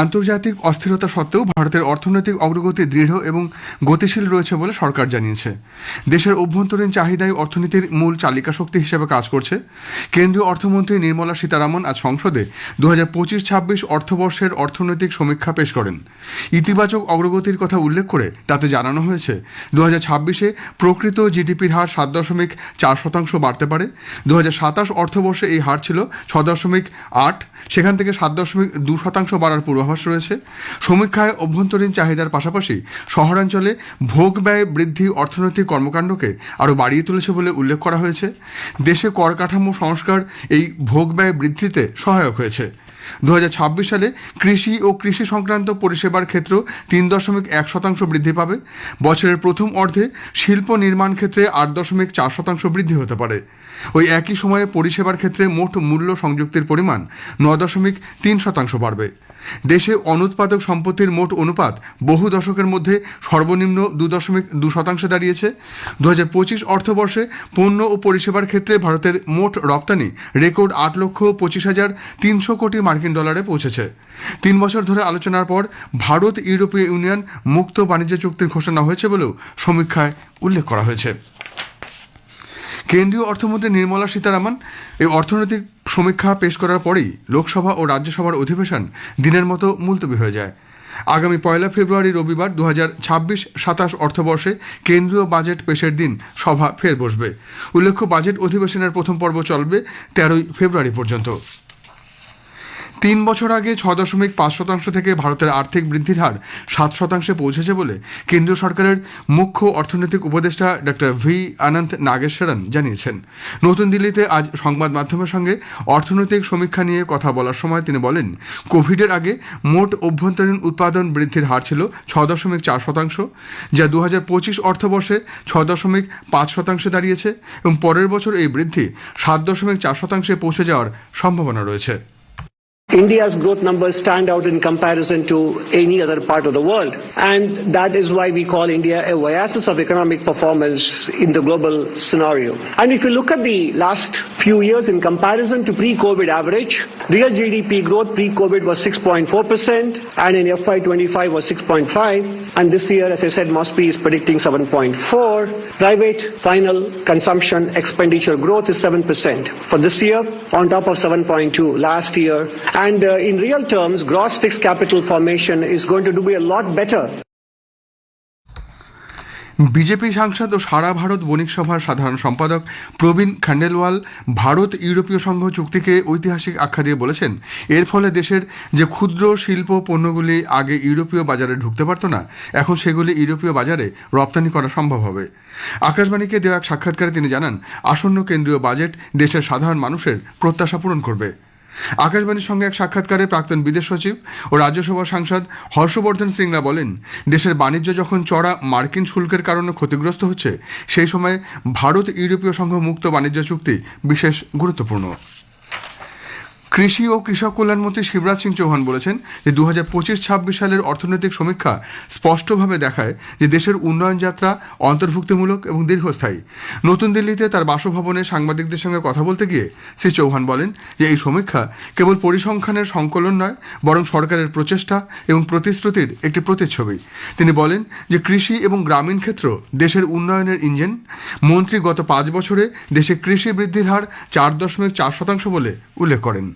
আন্তর্জাতিক অস্থিরতা সত্ত্বেও ভারতের অর্থনৈতিক অগ্রগতি দৃঢ় এবং গতিশীল রয়েছে বলে সরকার জানিয়েছে। দেশের অভ্যন্তরীণ চাহিদাই অর্থনীতির মূল চালিকা শক্তি হিসেবে কাজ করছে। কেন্দ্রীয় অর্থমন্ত্রী নির্মলা সীতারামন আজ সংসদে দু হাজার পঁচিশ ছাব্বিশ অর্থবর্ষের অর্থনৈতিক সমীক্ষা পেশ করেন। ইতিবাচক অগ্রগতির কথা উল্লেখ করে তাতে জানানো হয়েছে দু হাজার ছাব্বিশে প্রকৃত জিডিপির হার সাত দশমিক চার শতাংশ বাড়তে পারে। দু হাজার সাতাশ অর্থবর্ষে এই হার ছিল ছ দশমিক আট, সেখান থেকে সাত দশমিক দু শতাংশ বাড়ার পূর্বাভাস রয়েছে। সমীক্ষায় অভ্যন্তরীণ চাহিদার পাশাপাশি শহরাঞ্চলে ভোগ ব্যয় বৃদ্ধি অর্থনৈতিক কর্মকাণ্ডকে আরও বাড়িয়ে তুলেছে বলে উল্লেখ করা হয়েছে। দেশে কর কাঠামো সংস্কার এই ভোগ ব্যয় বৃদ্ধিতে সহায়ক হয়েছে। দু হাজার ছাব্বিশ সালে কৃষি ও কৃষি সংক্রান্ত পরিষেবার ক্ষেত্র তিন দশমিক এক শতাংশ বৃদ্ধি পাবে। বছরের প্রথম অর্ধে শিল্প নির্মাণ ক্ষেত্রে আট দশমিক চার শতাংশ বৃদ্ধি হতে পারে। ওই একই সময়ে পরিষেবার ক্ষেত্রে মোট মূল্য সংযুক্তির পরিমাণ ন দশমিক তিন শতাংশ বাড়বে। দেশে অনুৎপাদক সম্পত্তির মোট অনুপাত বহু দশকের মধ্যে সর্বনিম্ন দু দশমিক দু শতাংশে দাঁড়িয়েছে। দু হাজার পঁচিশ অর্থবর্ষে পণ্য ও পরিষেবার ক্ষেত্রে ভারতের মোট রপ্তানি রেকর্ড আট লক্ষ পঁচিশ হাজার তিনশো কোটি মার্কিন ডলারে পৌঁছেছে। তিন বছর ধরে আলোচনার পর ভারত ইউরোপীয় ইউনিয়ন মুক্ত বাণিজ্য চুক্তির ঘোষণা হয়েছে বলেও সমীক্ষায় উল্লেখ করা হয়েছে। কেন্দ্রীয় অর্থমন্ত্রী নির্মলা সীতারামন এই অর্থনৈতিক সমীক্ষা পেশ করার পরেই লোকসভা ও রাজ্যসভার অধিবেশন দিনের মতো মুলতবি হয়ে যায়। আগামী পয়লা ফেব্রুয়ারি রবিবার দু হাজার ছাব্বিশ সাতাশ অর্থবর্ষে কেন্দ্রীয় বাজেট পেশের দিন সভা ফের বসবে। উল্লেখ্য, বাজেট অধিবেশনের প্রথম পর্ব চলবে তেরোই ফেব্রুয়ারি পর্যন্ত। তিন বছর আগে ছ দশমিক পাঁচ শতাংশ থেকে ভারতের আর্থিক বৃদ্ধির হার সাত শতাংশে পৌঁছেছে বলে কেন্দ্রীয় সরকারের মুখ্য অর্থনৈতিক উপদেষ্টা ডক্টর ভি আনন্ত নাগেশ্বরন জানিয়েছেন। নতুন দিল্লিতে আজ সংবাদ মাধ্যমের সঙ্গে অর্থনৈতিক সমীক্ষা নিয়ে কথা বলার সময় তিনি বলেন, কোভিডের আগে মোট অভ্যন্তরীণ উৎপাদন বৃদ্ধির হার ছিল ছ দশমিক চার শতাংশ, যা দু হাজার পঁচিশ অর্থবর্ষে ছ দশমিক পাঁচ শতাংশে দাঁড়িয়েছে এবং পরের বছর এই বৃদ্ধি সাত দশমিক চার শতাংশে পৌঁছে যাওয়ার সম্ভাবনা রয়েছে। India's growth numbers stand out in comparison to any other part of the world. And that is why we call India a oasis of economic performance in the global scenario. And if you look at the last few years in comparison to pre-COVID average, real GDP growth pre-COVID was 6.4% and in FY25 was 6.5. And this year, as I said, Mosby is predicting 7.4. Private final consumption expenditure growth is 7% for this year on top of 7.2 last year. And uh, in real terms, gross fixed capital formation is going to do be a lot better BJP সাংসদ ও সারা ভারত বণিক সভার সাধারণ সম্পাদক প্রবীণ খান্ডেলওয়াল ভারত ইউরোপীয় সংঘ চুক্তিকে ঐতিহাসিক আখ্যা দিয়ে বলেছেন, এর ফলে দেশের যে ক্ষুদ্র শিল্প পণ্যগুলি আগে ইউরোপীয় বাজারে ঢুকতে পারত না, এখন সেগুলি ইউরোপীয় বাজারে রপ্তানি করা সম্ভব হবে। আকাশবাণীকে দেওয়া এক সাক্ষাৎকারে তিনি জানান, আসন্ন কেন্দ্রীয় বাজেট দেশের সাধারণ মানুষের প্রত্যাশা পূরণ করবে। আকাশবাণীর সঙ্গে এক সাক্ষাৎকারে প্রাক্তন বিদেশ সচিব ও রাজ্যসভা সাংসদ হর্ষবর্ধন সিংলা বলেন, দেশের বাণিজ্য যখন চড়া মার্কিন শুল্কের কারণে ক্ষতিগ্রস্ত হচ্ছে, সেই সময় ভারত ইউরোপীয় সংঘ মুক্ত বাণিজ্য চুক্তি বিশেষ গুরুত্বপূর্ণ। কৃষি ও কৃষক কল্যাণমন্ত্রী শিবরাজ সিং চৌহান বলেছেন যে দু হাজার পঁচিশ ছাব্বিশ সালের অর্থনৈতিক সমীক্ষা স্পষ্টভাবে দেখায় যে দেশের উন্নয়ন যাত্রা অন্তর্ভুক্তিমূলক এবং দীর্ঘস্থায়ী। নতুন দিল্লিতে তার বাসভবনে সাংবাদিকদের সঙ্গে কথা বলতে গিয়ে শ্রী চৌহান বলেন যে এই সমীক্ষা কেবল পরিসংখ্যানের সংকলন নয়, বরং সরকারের প্রচেষ্টা এবং প্রতিশ্রুতির একটি প্রতিচ্ছবি। তিনি বলেন যে কৃষি এবং গ্রামীণ ক্ষেত্র দেশের উন্নয়নের ইঞ্জিন। মন্ত্রী গত পাঁচ বছরে দেশে কৃষি বৃদ্ধির হার চার দশমিক চার শতাংশ বলে উল্লেখ করেন।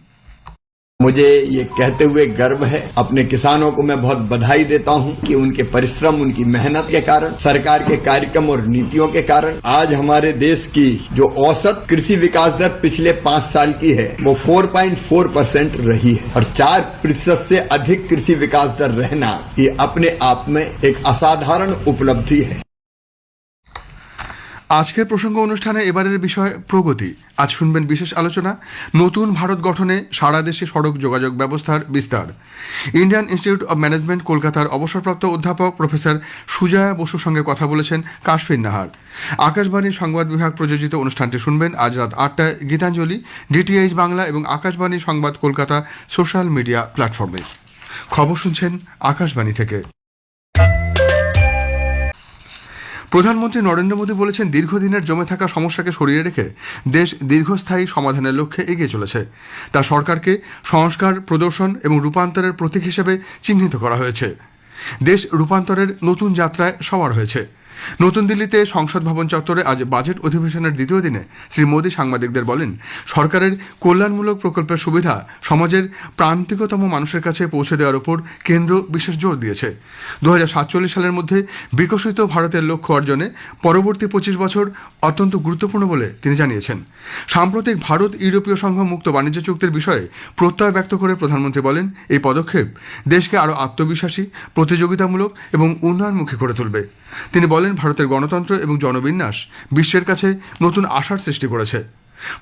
मुझे ये कहते हुए गर्व है। अपने किसानों को मैं बहुत बधाई देता हूँ कि उनके परिश्रम, उनकी मेहनत के कारण, सरकार के कार्यक्रम और नीतियों के कारण आज हमारे देश की जो औसत कृषि विकास दर पिछले पाँच साल की है, वो 4.4 परसेंट रही है। और चार प्रतिशत से अधिक कृषि विकास दर रहना ये अपने आप में एक असाधारण उपलब्धि है। আজকের প্রসঙ্গ অনুষ্ঠানে এবারের বিষয় প্রগতি। আজ শুনবেন বিশেষ আলোচনা, নতুন ভারত গঠনে সারা দেশে সড়ক যোগাযোগ ব্যবস্থার বিস্তার। ইন্ডিয়ান ইনস্টিটিউট অব ম্যানেজমেন্ট কলকাতার অবসরপ্রাপ্ত অধ্যাপক প্রফেসর সুজয়া বসুর সঙ্গে কথা বলেছেন কাশফিন নাহার। আকাশবাণীর সংবাদ বিভাগ প্রযোজিত অনুষ্ঠানটি শুনবেন আজ রাত আটটায় গীতাঞ্জলি, ডিটিএইচ বাংলা এবং আকাশবাণী সংবাদ কলকাতা সোশ্যাল মিডিয়া প্ল্যাটফর্মে। খবর শুনছেন আকাশবাণী থেকে। প্রধানমন্ত্রী নরেন্দ্র মোদী বলেছেন, দীর্ঘদিনের জমে থাকা সমস্যাকে সরিয়ে রেখে দেশ দীর্ঘস্থায়ী সমাধানের লক্ষ্যে এগিয়ে চলেছে। তা সরকারকে সংস্কার, প্রদর্শন এবং রূপান্তরের প্রতীক হিসেবে চিহ্নিত করা হয়েছে। দেশ রূপান্তরের নতুন যাত্রায় সবার হয়েছে। নতুন দিল্লিতে সংসদ ভবন চত্বরে আজ বাজেট অধিবেশনের দ্বিতীয় দিনে শ্রী মোদী সাংবাদিকদের বলেন, সরকারের কল্যাণমূলক প্রকল্পের সুবিধা সমাজের প্রান্তিকতম মানুষের কাছে পৌঁছে দেওয়ার উপর কেন্দ্র বিশেষ জোর দিয়েছে। দু হাজার সাতচল্লিশ সালের মধ্যে বিকশিত ভারতের লক্ষ্য অর্জনে পরবর্তী পঁচিশ বছর অত্যন্ত গুরুত্বপূর্ণ বলে তিনি জানিয়েছেন। সাম্প্রতিক ভারত ইউরোপীয় সংঘ মুক্ত বাণিজ্য চুক্তির বিষয়ে প্রত্যয় ব্যক্ত করে প্রধানমন্ত্রী বলেন, এই পদক্ষেপ দেশকে আরও আত্মবিশ্বাসী, প্রতিযোগিতামূলক এবং উন্নয়নমুখী করে তুলবে। তিনি বলেন ভারতের গণতন্ত্র এবং জনবিন্যাস বিশ্বের কাছে নতুন আশার সৃষ্টি করেছে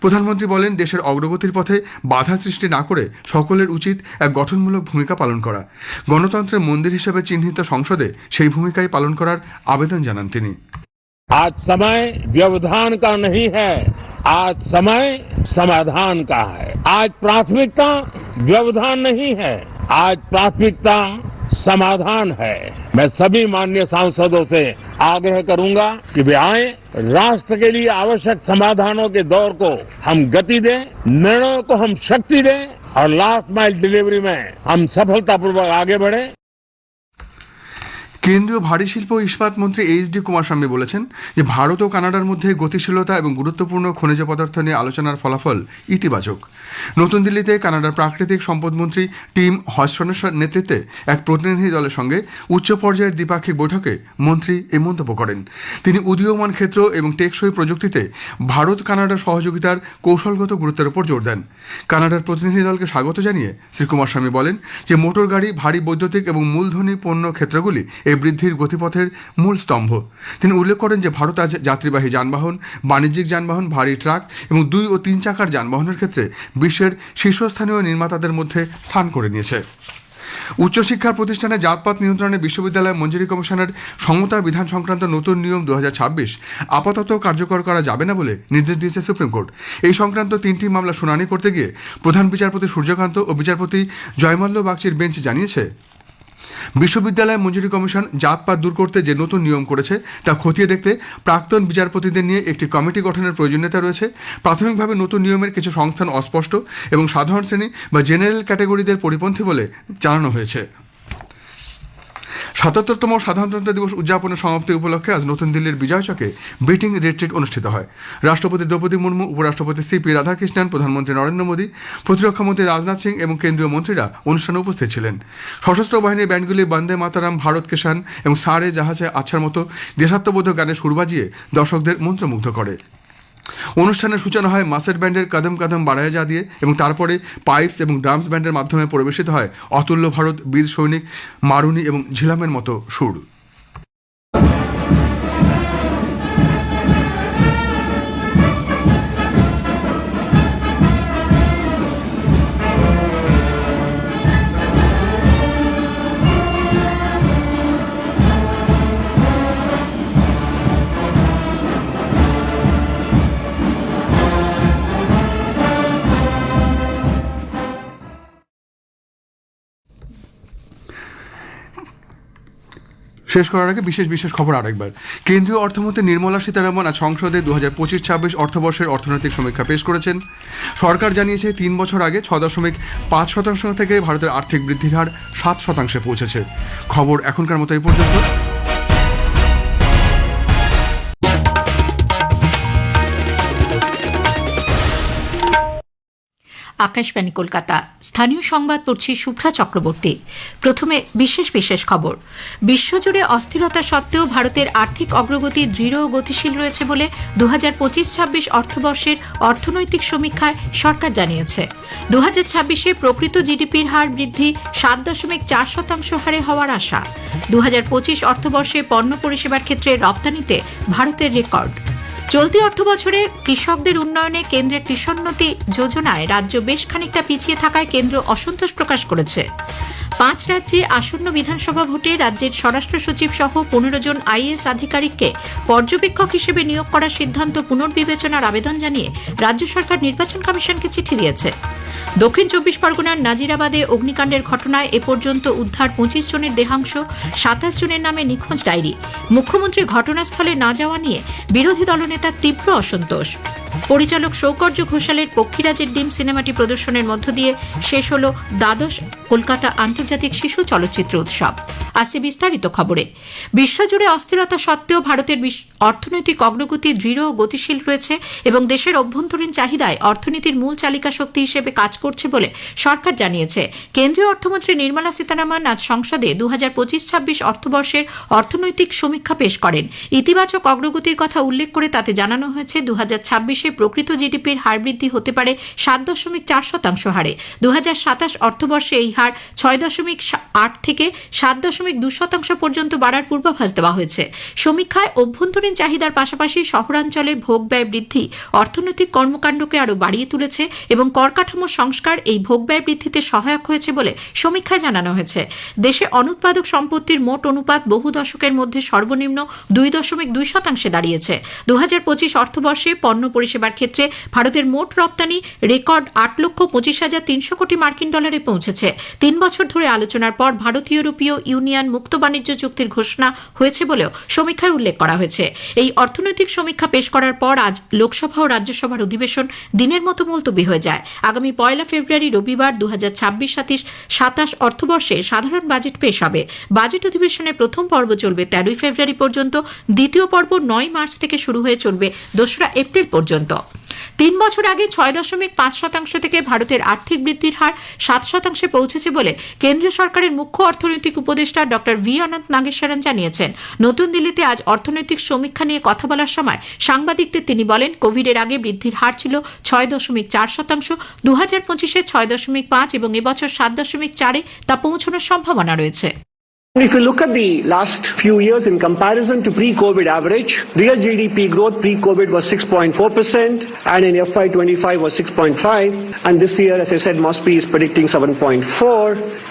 প্রধানমন্ত্রী বলেন দেশের অগ্রগতির পথে বাধা সৃষ্টি না করে সকলের উচিত এক গঠনমূলক ভূমিকা পালন করা গণতন্ত্রের মন্দির হিসেবে চিহ্নিত সংসদে সেই ভূমিকাই পালন করার আবেদন জানান তিনি आज समय व्यवधान का नहीं है आज समय समाधान का है आज प्राथमिकता व्यवधान नहीं है आज प्राथमिकता समाधान है। मैं सभी माननीय सांसदों से आग्रह करूँगा कि वे आए, राष्ट्र के लिए आवश्यक समाधानों के दौर को हम गति दें, निर्णयों को हम शक्ति दें और लास्ट माइल डिलीवरी में हम सफलतापूर्वक आगे बढ़ें। কেন্দ্রীয় ভারী শিল্প ও ইস্পাত মন্ত্রী এইচ ডি কুমারস্বামী বলেছেন যে ভারত ও কানাডার মধ্যে গতিশীলতা এবং গুরুত্বপূর্ণ খনিজ পদার্থ নিয়ে আলোচনার ফলাফল ইতিবাচক। নতুন দিল্লিতে কানাডার প্রাকৃতিক সম্পদ মন্ত্রী টিম হজসনের নেতৃত্বে এক প্রতিনিধি দলের সঙ্গে উচ্চ পর্যায়ের দ্বিপাক্ষিক বৈঠকে মন্ত্রী এই মন্তব্য করেন। তিনি উদীয়মান ক্ষেত্র এবং টেকসই প্রযুক্তিতে ভারত কানাডার সহযোগিতার কৌশলগত গুরুত্বের উপর জোর দেন। কানাডার প্রতিনিধি দলকে স্বাগত জানিয়ে শ্রী কুমারস্বামী বলেন যে মোটর গাড়ি, ভারী বৈদ্যুতিক এবং মূলধনী পণ্য ক্ষেত্রগুলি এই বৃদ্ধির গতিপথের মূল স্তম্ভ। তিনি উল্লেখ করেন যে, ভারত আজ যাত্রীবাহী যানবাহন, বাণিজ্যিক যানবাহন, ভারী ট্রাক এবং দুই ও তিন চাকার যানবাহনের ক্ষেত্রে বিশ্বের শীর্ষস্থানীয় নির্মাতাদের মধ্যে স্থান করে নিয়েছে। উচ্চশিক্ষা প্রতিষ্ঠানে জাতপাত নিয়ন্ত্রণে বিশ্ববিদ্যালয় মঞ্জুরি কমিশনের সমতা বিধান সংক্রান্ত নতুন নিয়ম দু হাজার ছাব্বিশ আপাতত কার্যকর করা যাবে না বলে নির্দেশ দিয়েছে সুপ্রিম কোর্ট। এই সংক্রান্ত তিনটি মামলা শুনানি করতে গিয়ে প্রধান বিচারপতি সূর্যকান্ত ও বিচারপতি জয়মাল্য বাগচির বেঞ্চ জানিয়েছে বিশ্ববিদ্যালয় মঞ্জুরি কমিশন জাতপাত দূর করতে যে নতুন নিয়ম করেছে, তা খতিয়ে দেখতে প্রাক্তন বিচারপতিদের নিয়ে একটি কমিটি গঠনের প্রয়োজনীয়তা রয়েছে। প্রাথমিকভাবে নতুন নিয়মের কিছু সংস্থান অস্পষ্ট এবং সাধারণ শ্রেণি বা জেনারেল ক্যাটাগরিদের পরিপন্থী বলে জানানো হয়েছে। সাতাত্তরতম সাধারণতন্ত্র দিবস উদযাপনের সমাপ্তি উপলক্ষে আজ নতুন দিল্লির বিজয় চকে বিটিং রিট্রিট অনুষ্ঠিত হয়। রাষ্ট্রপতি দ্রৌপদী মুর্মু, উপরাষ্ট্রপতি সিপি রাধাকৃষ্ণন, প্রধানমন্ত্রী নরেন্দ্র মোদী প্রতিরক্ষামন্ত্রী রাজনাথ সিং এবং কেন্দ্রীয় মন্ত্রীরা অনুষ্ঠানে উপস্থিত ছিলেন। সশস্ত্র বাহিনীর ব্যান্ডগুলি বন্দে মাতারাম, ভারত কিষান এবং সারে জাহাজে আছার মতো দেশাত্মবোধক গানে সুর বাজিয়ে দর্শকদের মন্ত্রমুগ্ধ করে। অনুষ্ঠানের সূচনা হয় মাসের ব্যান্ডের কদম কদম বাড়ায় যা দিয়ে এবং তারপরে পাইপস এবং ড্রামস ব্যান্ডের মাধ্যমে পরিবেশিত হয় অতুল্য ভারত, বীর সৈনিক, মারুনি এবং ঝিলামের মতো সুর। শেষ করার আগে বিশেষ বিশেষ খবর আরেকবার। কেন্দ্রীয় অর্থমন্ত্রী নির্মলা সীতারামন আজ সংসদে দু হাজার পঁচিশ ছাব্বিশ অর্থবর্ষের অর্থনৈতিক সমীক্ষা পেশ করেছেন। সরকার জানিয়েছে তিন বছর আগে ছ দশমিক পাঁচ শতাংশ থেকে ভারতের আর্থিক বৃদ্ধির হার সাত শতাংশে পৌঁছেছে। খবর এখনকার মতো এই পর্যন্ত। আকাশবাণী, কলকাতা। স্থানীয় সংবাদ পড়ছি শুভ্রা চক্রবর্তী। প্রথমে বিশেষ বিশেষ খবর। বিশ্বজুড়ে অস্থিরতা সত্ত্বেও ভারতের আর্থিক অগ্রগতি দৃঢ় ও গতিশীল রয়েছে বলে দু হাজার পঁচিশ ছাব্বিশ অর্থবর্ষের অর্থনৈতিক সমীক্ষায় সরকার জানিয়েছে। দু হাজার ছাব্বিশে প্রকৃত জিডিপির হার বৃদ্ধি সাত দশমিক চার শতাংশ হারে হওয়ার আশা। দু হাজার পঁচিশ অর্থবর্ষে পণ্য পরিষেবার ক্ষেত্রে রপ্তানিতে ভারতের রেকর্ড। চলতি অর্থ বছরে কৃষকদের উন্নয়নে কেন্দ্রের কৃষোন্নতি যোজনায় রাজ্য বেশ খানিকটা পিছিয়ে থাকায় কেন্দ্র অসন্তোষ প্রকাশ করেছে। পাঁচ রাজ্যে আসন্ন বিধানসভা ভোটে রাজ্যের স্বরাষ্ট্র সচিব সহ পনেরো জন আইএস আধিকারিককে পর্যবেক্ষক হিসেবে নিয়োগ করার সিদ্ধান্ত পুনর্বিবেচনার আবেদন জানিয়ে রাজ্য সরকার নির্বাচন কমিশনকে চিঠি দিয়েছে। দক্ষিণ চব্বিশ পরগনার নাজিরাবাদে অগ্নিকাণ্ডের ঘটনায় এ পর্যন্ত উদ্ধার পঁচিশ জনের দেহাংশ, সাতাশ জনের নামে নিখোঁজ ডায়েরি। মুখ্যমন্ত্রী ঘটনাস্থলে না যাওয়া নিয়ে বিরোধী দলনেতার তীব্র অসন্তোষ। পরিচালক সৌকর্য ঘোষালের পক্ষীরাজের ডিম সিনেমাটি প্রদর্শনের মধ্য দিয়ে শেষ হল দ্বাদশ কলকাতা আন্তর্জাতিক শিশু চলচ্চিত্র উৎসব। আসছে বিস্তারিত খবরে। বিশ্বজুড়ে অস্থিরতা সত্ত্বেও ভারতের অর্থনৈতিক অগ্রগতি দৃঢ় ও গতিশীল রয়েছে এবং দেশের অভ্যন্তরীণ চাহিদায় অর্থনীতির মূল চালিকা শক্তি হিসেবে কাজ করছে বলে সরকার জানিয়েছে। কেন্দ্রীয় অর্থমন্ত্রী নির্মলা সীতারামন আজ সংসদে দু হাজার অর্থবর্ষের অর্থনৈতিক সমীক্ষা পেশ করেন। ইতিবাচক অগ্রগতির কথা উল্লেখ করে তাতে জানানো হয়েছে দু হাজার ছাব্বিশে প্রকৃত জিডিপির হার বৃদ্ধি হতে পারে সাত দশমিক চার শতাংশ হারে। দু হাজার সাতাশ অর্থবর্ষে এই হার ছয় দশমিক আট থেকে সাত দশমিক দু শতাংশ পর্যন্ত বাড়ার পূর্বাভাস দেওয়া হয়েছে। সমীক্ষায় অভ্যন্তরীণ চাহিদার পাশাপাশি শহরাঞ্চলে ভোগ ব্যয় বৃদ্ধি অর্থনৈতিক কর্মকাণ্ডকে আরও বাড়িয়ে তুলেছে এবং কর কাঠামো সংস্কার এই ভোগ ব্যয় বৃদ্ধিতে সহায়ক হয়েছে বলে সমীক্ষায় জানানো হয়েছে। দেশে অনুৎপাদক সম্পত্তির মোট অনুপাত বহু দশকের মধ্যে সর্বনিম্ন দুই দশমিক দুই শতাংশে দাঁড়িয়েছে। দু হাজার পঁচিশ অর্থবর্ষে পণ্য পরিষেবার ক্ষেত্রে ভারতের মোট রপ্তানি রেকর্ড আট লক্ষ পঁচিশ হাজার তিনশো কোটি মার্কিন ডলারে পৌঁছেছে। তিন বছর ধরে আলোচনার পর ভারত ইউরোপীয় ইউনিয়ন মুক্ত বাণিজ্য চুক্তির ঘোষণা হয়েছে বলেও সমীক্ষায় উল্লেখ করা হয়েছে। এই অর্থনৈতিক সমীক্ষা পেশ করার পর আজ লোকসভা ও রাজ্যসভার অধিবেশন দিনের মতো মুলতবি হয়ে যায়। আগামী পয়লা ফেব্রুয়ারি রবিবার দু হাজার ছাব্বিশ সাতাশ সাতাশ অর্থবর্ষে সাধারণ বাজেট পেশ হবে। বাজেট অধিবেশনের প্রথম পর্ব চলবে তেরোই ফেব্রুয়ারি পর্যন্ত, দ্বিতীয় পর্ব নয় মার্চ থেকে শুরু হয়ে চলবে দোসরা এপ্রিল পর্যন্ত। তিন বছর আগে ছয় দশমিক পাঁচ শতাংশ থেকে ভারতের আর্থিক বৃদ্ধির হার সাত শতাংশে পৌঁছেছে বলে কেন্দ্রীয় সরকারের মুখ্য অর্থনৈতিক উপদেষ্টা ডক্টর ভি অনন্ত নাগেশ্বরন জানিয়েছেন। নতুন দিল্লিতে আজ অর্থনৈতিক সমীক্ষা নিয়ে কথা বলার সময় সাংবাদিকদের তিনি বলেন, কোভিডের আগে বৃদ্ধির হার ছিল ছয় দশমিক চার শতাংশ। দু হাজার পঁচিশে ছয় দশমিক পাঁচ এবং এবছর সাত দশমিক চারে তা পৌঁছানোর সম্ভাবনা রয়েছে। If you look at the last few years in comparison to pre-COVID average, real GDP growth pre-COVID was 6.4% and in FY25 was 6.5 and this year, as I said, Mosby is predicting 7.4.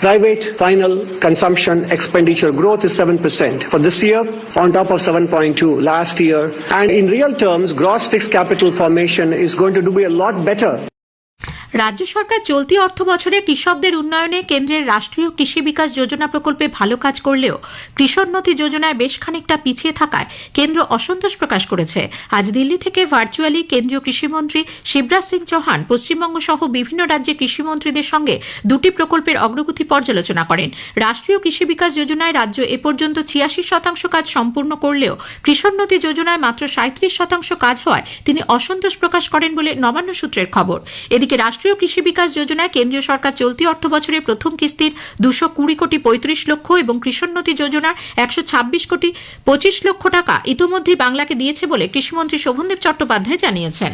Private final consumption expenditure growth is 7% for this year on top of 7.2 last year. And in real terms, gross fixed capital formation is going to do a lot better রাজ্য সরকার চলতি অর্থ বছরে কৃষকদের উন্নয়নে কেন্দ্রের রাষ্ট্রীয় কৃষি বিকাশ যোজনা প্রকল্পে ভালো কাজ করলেও কৃষোন্নতি যোজনায় বেশ খানিকটা পিছিয়ে থাকায় কেন্দ্র অসন্তোষ প্রকাশ করেছে। আজ দিল্লি থেকে ভার্চুয়ালি কেন্দ্রীয় কৃষিমন্ত্রী শিবরাজ সিং চৌহান পশ্চিমবঙ্গ সহ বিভিন্ন রাজ্যে কৃষিমন্ত্রীদের সঙ্গে দুটি প্রকল্পের অগ্রগতি পর্যালোচনা করেন। রাষ্ট্রীয় কৃষি বিকাশ যোজনায় রাজ্য এ পর্যন্ত ছিয়াশি শতাংশ কাজ সম্পূর্ণ করলেও কৃষোন্নতি যোজনায় মাত্র সাঁত্রিশ শতাংশ কাজ হওয়ায় তিনি অসন্তোষ প্রকাশ করেন বলে নবান্ন সূত্রের খবর। এদিকে রাষ্ট্রীয় কৃষি বিকাশ যোজনায় কেন্দ্রীয় সরকার চলতি অর্থ বছরে প্রথম কিস্তির দুশো কুড়ি কোটি পঁয়ত্রিশ লক্ষ এবং কৃষোন্নতি যোজনার একশো ছাব্বিশ কোটি পঁচিশ লক্ষ টাকা ইতোমধ্যেই বাংলাকে দিয়েছে বলে কৃষিমন্ত্রী শোভনদেব চট্টোপাধ্যায় জানিয়েছেন।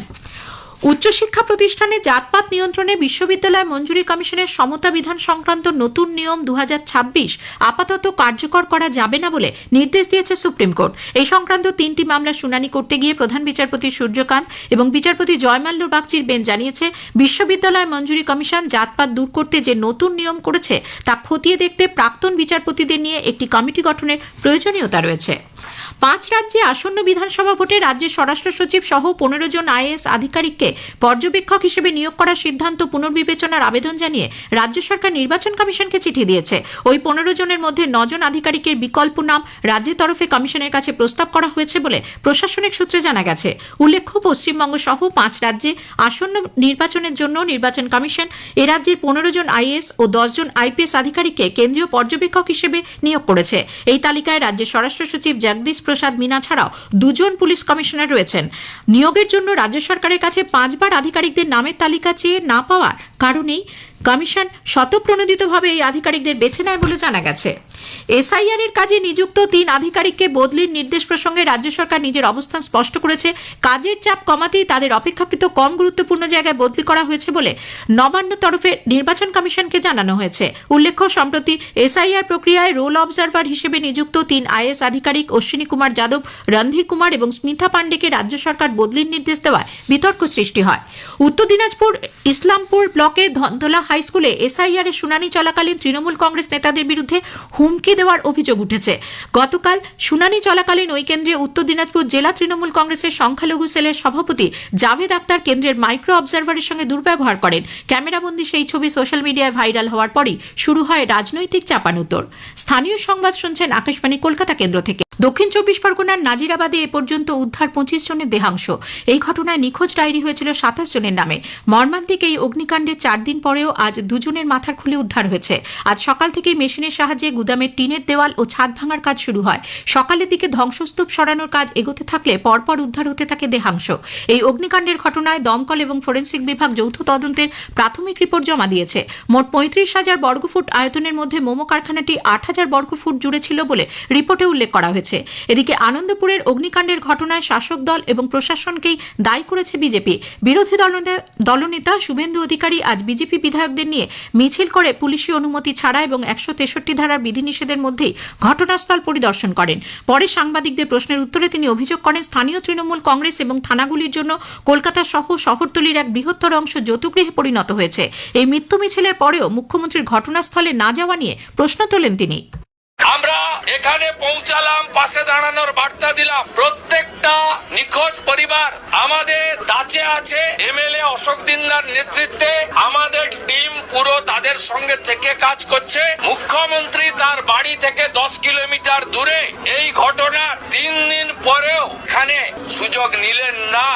উচ্চশিক্ষা প্রতিষ্ঠানে জাতপাত নিয়ন্ত্রণে বিশ্ববিদ্যালয় মঞ্জুরি কমিশনের সমতা বিধান সংক্রান্ত নতুন নিয়ম দু হাজার ছাব্বিশ আপাতত কার্যকর করা যাবে না বলে নির্দেশ দিয়েছে সুপ্রিম কোর্ট। এই সংক্রান্ত তিনটি মামলা শুনানি করতে গিয়ে প্রধান বিচারপতি সূর্যকান্ত এবং বিচারপতি জয়মাল্য বাগচির বেঞ্চ জানিয়েছে, বিশ্ববিদ্যালয় মঞ্জুরি কমিশন জাতপাত দূর করতে যে নতুন নিয়ম করেছে, তা খতিয়ে দেখতে প্রাক্তন বিচারপতিদের নিয়ে একটি কমিটি গঠনের প্রয়োজনীয়তা রয়েছে। পাঁচ রাজ্যে আসন্ন বিধানসভা ভোটে রাজ্যের স্বরাষ্ট্র সচিব সহ পনেরো জন আইএস আধিকারিককে পর্যবেক্ষক হিসেবে নিয়োগ করার সিদ্ধান্ত পুনর্বিবেচনার আবেদন জানিয়ে রাজ্য সরকার নির্বাচন কমিশনকে চিঠি দিয়েছে। ওই পনেরো জনের মধ্যে নজন আধিকারিকের বিকল্প নাম রাজ্যের তরফে কমিশনের কাছে প্রস্তাব করা হয়েছে বলে প্রশাসনিক সূত্রে জানা গেছে। উল্লেখ্য, পশ্চিমবঙ্গ সহ পাঁচ রাজ্যে আসন্ন নির্বাচনের জন্য নির্বাচন কমিশন এ রাজ্যের পনেরো জন আইএস ও দশ জন আইপিএস আধিকারিককে কেন্দ্রীয় পর্যবেক্ষক হিসেবে নিয়োগ করেছে। এই তালিকায় রাজ্যের স্বরাষ্ট্র সচিব জগদীশ প্রসাদ মিনা ছাড়াও দুজন পুলিশ কমিশনার রয়েছেন। নিয়োগের জন্য রাজ্য সরকারের কাছে পাঁচবার আধিকারিকদের নামের তালিকা চেয়ে না পাওয়ার কারণেই কমিশন শতপ্রণোদিতভাবে এই আধিকারিকদের বেছে নেয় বলে জানা গেছে। এসআইআর এর কাজে নিযুক্ত তিন আধিকারিককে বদলির নির্দেশ প্রসঙ্গে রাজ্য সরকার নিজের অবস্থান স্পষ্ট করেছে। কাজের চাপ কমাতেই তাদের অপেক্ষাকৃত কম গুরুত্বপূর্ণ জায়গায় বদলি করা হয়েছে বলে নবান্ন তরফে নির্বাচন কমিশনকে জানানো হয়েছে। উল্লেখ্য, সম্প্রতি এসআইআর প্রক্রিয়ায় রোল অবজারভার হিসেবে নিযুক্ত তিন আইএস আধিকারিক অশ্বিনী কুমার যাদব, রণধীর কুমার এবং স্মিতা পাণ্ডেকে রাজ্য সরকার বদলির নির্দেশ দেওয়ায় বিতর্ক সৃষ্টি হয়। উত্তর দিনাজপুর ইসলামপুর ব্লকের ধনতলা হাই স্কুলে এসআইআর এর শুনানি চলাকালীন তৃণমূল কংগ্রেস নেতাদের বিরুদ্ধে হুমকি দেওয়ার অভিযোগ উঠেছে। গতকাল শুনানি চলাকালীন ওই কেন্দ্রে উত্তর দিনাজপুর জেলা তৃণমূল কংগ্রেসের সংখ্যালঘু সেলের সভাপতি জাভেদ আক্তার কেন্দ্রের মাইক্রো অবজারভারের সঙ্গে দুর্ব্যবহার করেন। ক্যামেরাবন্দি সেই ছবি সোশ্যাল মিডিয়ায় ভাইরাল হওয়ার পরই শুরু হয় রাজনৈতিক চাপানুতর। স্থানীয় সংবাদ শুনছেন আকাশবাণী কলকাতা কেন্দ্র থেকে। দক্ষিণ চব্বিশ পরগনার নাজিরাবাদে এ পর্যন্ত উদ্ধার পঁচিশ জনের দেহাংশ। এই ঘটনায় নিখোঁজ ডায়েরি হয়েছিল সাতাশ জনের নামে। মর্মান্তিক এই অগ্নিকাণ্ডে চার দিন পরেও আজ দুজনের মাথার খুলে উদ্ধার হয়েছে। আজ সকাল থেকেই মেশিনের সাহায্যে গুদামের টিনের দেওয়াল ও ছাদ ভাঙার কাজ শুরু হয়। সকালের দিকে ধ্বংসস্তূপ সরানোর কাজ এগোতে থাকলে পরপর উদ্ধার হতে থাকে দেহাংশ। এই অগ্নিকাণ্ডের ঘটনায় দমকল এবং ফরেন্সিক বিভাগ যৌথ তদন্তের প্রাথমিক রিপোর্ট জমা দিয়েছে। মোট পঁয়ত্রিশ হাজার বর্গফুট আয়তনের মধ্যে মোমো কারখানাটি আট হাজার বর্গফুট জুড়ে ছিল বলে রিপোর্টে উল্লেখ করা হয়েছে। এদিকে আনন্দপুরের অগ্নিকাণ্ডের ঘটনায় শাসক দল এবং প্রশাসনকেই দায়ী করেছে বিজেপি। বিরোধী দলনেতা শুভেন্দু অধিকারী আজ বিজেপি বিধায়কদের নিয়ে মিছিল করে পুলিশি অনুমতি ছাড়া এবং একশো তেষট্টি ধারার বিধিনিষেধের মধ্যেই ঘটনাস্থল পরিদর্শন করেন। পরে সাংবাদিকদের প্রশ্নের উত্তরে তিনি অভিযোগ করেন, স্থানীয় তৃণমূল কংগ্রেস এবং থানাগুলির জন্য কলকাতা সহ শহরতলির এক বৃহত্তর অংশ যৌতুগৃহে পরিণত হয়েছে। এই মৃত্যু মিছিলের পরেও মুখ্যমন্ত্রীর ঘটনাস্থলে না যাওয়া নিয়ে প্রশ্ন তোলেন তিনি। আমরা এখানে পৌঁছালাম, পাশে দাঁড়ানোর বার্তা দিলাম। প্রত্যেকটা নিখোঁজ পরিবার আমাদের ডাচে আছে। এমএলএ অশোক দিন্দার নেতৃত্বে আমাদের টিম পুরো তাদের সঙ্গে থেকে কাজ করছে। মুখ্যমন্ত্রী তার বাড়ি থেকে দশ কিলোমিটার দূরে। এই ঘটনার তিন দিন পরেও এখানে সুযোগ নিলেন না।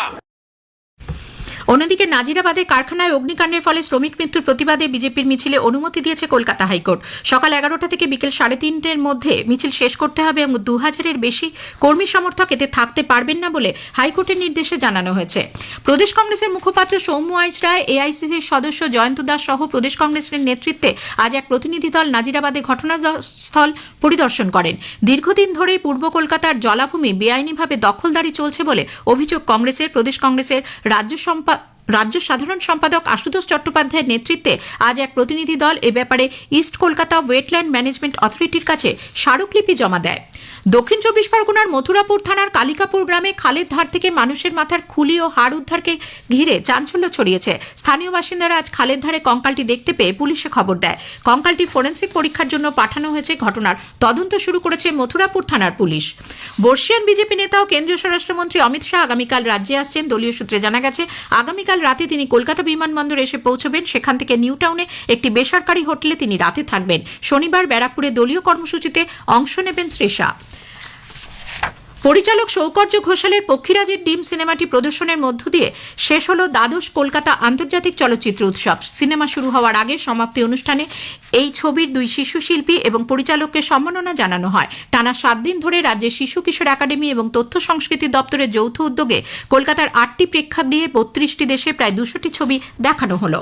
অন্যদিকে নাজিরাবাদে কারখানায় অগ্নিকাণ্ডের ফলে শ্রমিক মৃত্যুর প্রতিবাদে বিজেপির মিছিলে অনুমতি দিয়েছে কলকাতা হাইকোর্ট। সকাল এগারোটা থেকে বিকেল সাড়ে তিনটের মধ্যে মিছিল শেষ করতে হবে এবং দু হাজারের বেশি কর্মী সমর্থক এতে থাকতে পারবেন না বলে হাইকোর্টের নির্দেশে জানানো হয়েছে। প্রদেশ কংগ্রেসের মুখপাত্র সৌম্য আইচ রায়, এআইসিসির সদস্য জয়ন্ত দাস সহ প্রদেশ কংগ্রেসের নেতৃত্বে আজ এক প্রতিনিধি দল নাজিরাবাদে ঘটনাস্থল পরিদর্শন করেন। দীর্ঘদিন ধরেই পূর্ব কলকাতার জলাভূমি বেআইনিভাবে দখলদারি চলছে বলে অভিযোগ কংগ্রেসের, প্রদেশ কংগ্রেসের রাজ্য সম্পা রাজ্য সাধারণ সম্পাদক আশুতোষ চট্টোপাধ্যায়ের নেতৃত্বে আজ এক প্রতিনিধি দল এ ব্যাপারে ইস্ট কলকাতা ওয়েটল্যান্ড ম্যানেজমেন্ট অথরিটির কাছে স্মারকলিপি জমা দেয়। দক্ষিণ চব্বিশ পরগনার মথুরাপুর থানার কালিকাপুর গ্রামে খালের ধার থেকে মানুষের মাথার খুলি ও হাড় উদ্ধারকে ঘিরে চাঞ্চল্য ছড়িয়েছে। স্থানীয় বাসিন্দারা আজ খালের ধারে কঙ্কালটি দেখতে পেয়ে পুলিশে খবর দেয়। কঙ্কালটি ফোরেন্সিক পরীক্ষার জন্য পাঠানো হয়েছে ঘটনার তদন্ত শুরু করেছে মথুরাপুর থানার পুলিশ। বর্ষিয়ান বিজেপি নেতা ও কেন্দ্রীয় স্বরাষ্ট্রমন্ত্রী অমিত শাহ আগামীকাল রাজ্যে আসছেন। দলীয় সূত্রে জানা গেছে, আগামীকাল রাতে তিনি কলকাতা বিমানবন্দরে এসে পৌঁছবেন। সেখান থেকে নিউ টাউনে একটি বেসরকারি হোটেলে তিনি রাতে থাকবেন। শনিবার ব্যারাকপুরে দলীয় কর্মসূচিতে অংশ নেবেন শ্রী শাহ পরিচালক সৌকর্য ঘোষালের পক্ষীরাজের ডিম সিনেমাটি প্রদর্শনের মধ্য দিয়ে শেষ হলো দ্বাদশ কলকাতা আন্তর্জাতিক চলচ্চিত্র উৎসব। সিনেমা শুরু হওয়ার আগে সমাপ্তি অনুষ্ঠানে এই ছবির দুই শিশু শিল্পী এবং পরিচালককে সম্মাননা জানানো হয়। টানা সাত দিন ধরে রাজ্যের শিশু কিশোর একাডেমি এবং তথ্য সংস্কৃতি দপ্তরের যৌথ উদ্যোগে কলকাতার আটটি প্রেক্ষাগৃহে বত্রিশটি দেশে প্রায় দুশোটি ছবি দেখানো হলো।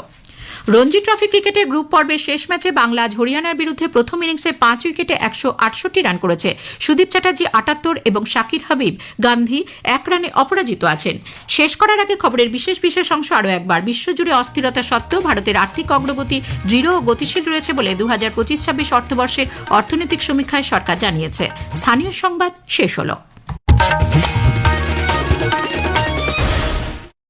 রঞ্জি ট্রফি ক্রিকেটের গ্রুপ পর্বে শেষ ম্যাচে বাংলা আজ হরিয়ানার বিরুদ্ধে প্রথম ইনিংসে পাঁচ উইকেটে একশো আটষট্টি রান করেছে। সুদীপ চ্যাটার্জি আটাত্তর এবং শাকির হাবিব গান্ধী এক রানে অপরাজিত আছেন। শেষ করার আগে খবরের বিশেষ বিশেষ অংশ আরও একবার। বিশ্বজুড়ে অস্থিরতা সত্ত্বেও ভারতের আর্থিক অগ্রগতি দৃঢ় ও গতিশীল রয়েছে বলে দু হাজার পঁচিশ ছাব্বিশ অর্থবর্ষের অর্থনৈতিক সমীক্ষায় সরকার জানিয়েছে। স্থানীয় সংবাদ শেষ হলো।